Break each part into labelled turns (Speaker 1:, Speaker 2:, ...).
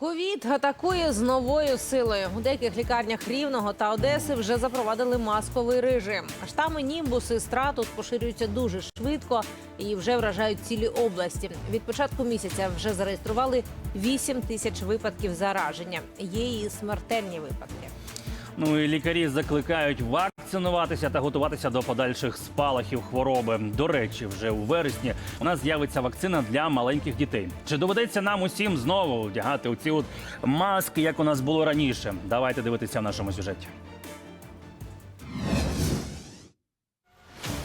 Speaker 1: Ковід атакує з новою силою. У деяких лікарнях Рівного та Одеси вже запровадили масковий режим. Штами німбус і стра тут поширюються дуже швидко і вже вражають цілі області. Від початку місяця вже зареєстрували 8 тисяч випадків зараження. Є і смертельні випадки.
Speaker 2: Ну і лікарі закликають вакцинуватися та готуватися до подальших спалахів хвороби. До речі, вже у вересні у нас з'явиться вакцина для маленьких дітей. Чи доведеться нам усім знову вдягати оці от маски, як у нас було раніше? Давайте дивитися в нашому сюжеті.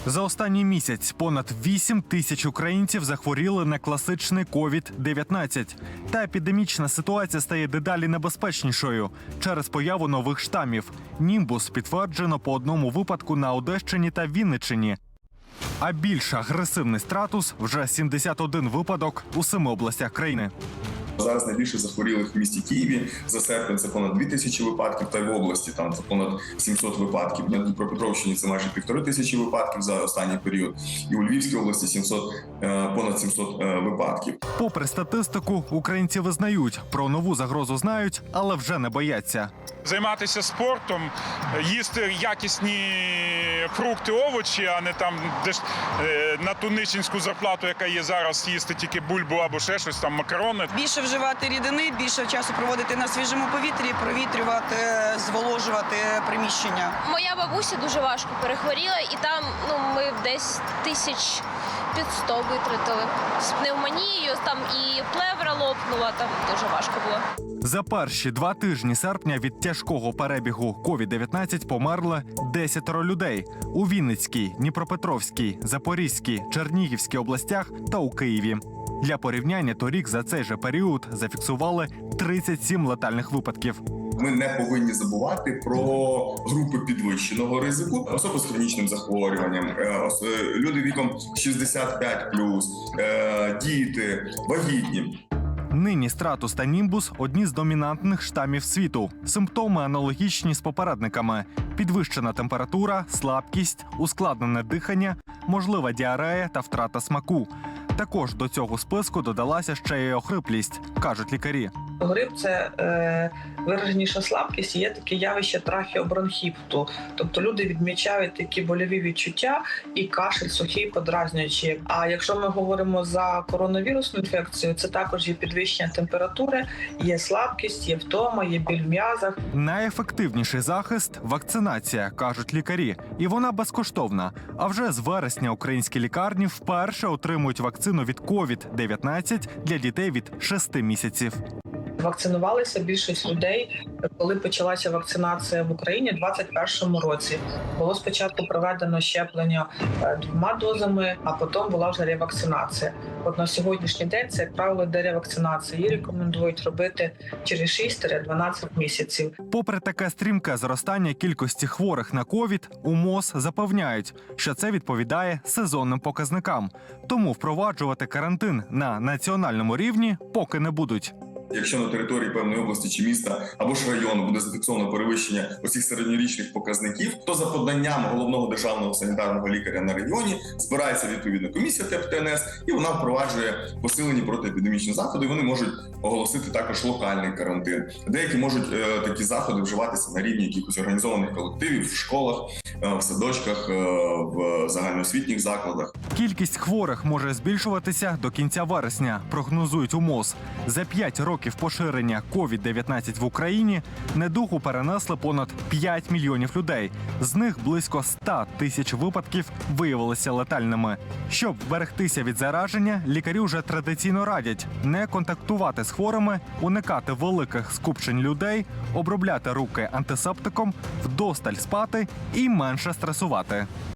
Speaker 3: За останній місяць понад 8 тисяч українців захворіли на класичний COVID-19. Та епідемічна ситуація стає дедалі небезпечнішою через появу нових штамів. Німбус підтверджено по одному випадку на Одещині та Вінниччині. А більш агресивний стратус вже 71 випадок у семи областях країни.
Speaker 4: Зараз найбільше захворілих в місті Києві за серпень це понад 2 тисячі випадків, та й в області там це понад 700 випадків. На Дніпропетровщині це майже півтори тисячі випадків за останній період. І у Львівській області 700, е, понад 700 е, випадків.
Speaker 3: Попри статистику, українці визнають про нову загрозу знають, але вже не бояться.
Speaker 5: Займатися спортом, їсти якісні фрукти, овочі, а не там деш е, на ту нищенську зарплату, яка є зараз, їсти тільки бульбу або ще щось там макарони.
Speaker 6: більше вживати рідини, більше часу проводити на свіжому повітрі, провітрювати, зволожувати приміщення.
Speaker 7: Моя бабуся дуже важко перехворіла, і там ну ми десь тисяч під 100 витратили з пневмонією. Там і плевра лопнула. Там дуже важко було.
Speaker 3: За перші два тижні серпня від тяжкого перебігу COVID-19 померли 10 людей у Вінницькій, Дніпропетровській, Запорізькій, Чернігівській областях та у Києві. Для порівняння торік за цей же період зафіксували 37 летальних випадків.
Speaker 4: Ми не повинні забувати про групи підвищеного ризику, особи з хронічним захворюванням, е, люди віком 65+, е, діти, вагітні.
Speaker 3: Нині стратус та німбус одні з домінантних штамів світу. Симптоми аналогічні з попередниками: підвищена температура, слабкість, ускладнене дихання, можлива діарея та втрата смаку. Також до цього списку додалася ще й охриплість, кажуть лікарі.
Speaker 8: Грип це е, вираженіша слабкість, є таке явище трахеобронхіпту. Тобто люди відмічають такі больові відчуття і кашель сухий подразнюючий. А якщо ми говоримо за коронавірусну інфекцію, це також є підвищення температури, є слабкість, є втома, є біль в м'язах.
Speaker 3: Найефективніший захист вакцинація, кажуть лікарі, і вона безкоштовна. А вже з вересня українські лікарні вперше отримують вакцину від COVID-19 для дітей від 6 місяців.
Speaker 8: Вакцинувалися більшість людей, коли почалася вакцинація в Україні у 2021 році. Було спочатку проведено щеплення е, двома дозами, а потім була вже ревакцинація. От на сьогоднішній день це як правило йде ревакцинація. Її рекомендують робити через 6-12 місяців.
Speaker 3: Попри таке стрімке зростання кількості хворих на ковід, у МОЗ запевняють, що це відповідає сезонним показникам. Тому впроваджувати карантин на національному рівні поки не будуть.
Speaker 4: Якщо на території певної області чи міста або ж району буде зафіксовано перевищення оцих середньорічних показників, то за поданням головного державного санітарного лікаря на регіоні збирається відповідна комісія ТЕП ТНС, і вона впроваджує посилені протиепідемічні заходи. Вони можуть оголосити також локальний карантин. Деякі можуть е, такі заходи вживатися на рівні якихось організованих колективів в школах, е, в садочках, е, в загальноосвітніх закладах.
Speaker 3: Кількість хворих може збільшуватися до кінця вересня, прогнозують у МОЗ. За 5 років поширення COVID-19 в Україні недугу перенесли понад 5 мільйонів людей. З них близько 100 тисяч випадків виявилися летальними. Щоб вберегтися від зараження, лікарі вже традиційно радять не контактувати з хворими, уникати великих скупчень людей, обробляти руки антисептиком, вдосталь спати і менше стресувати.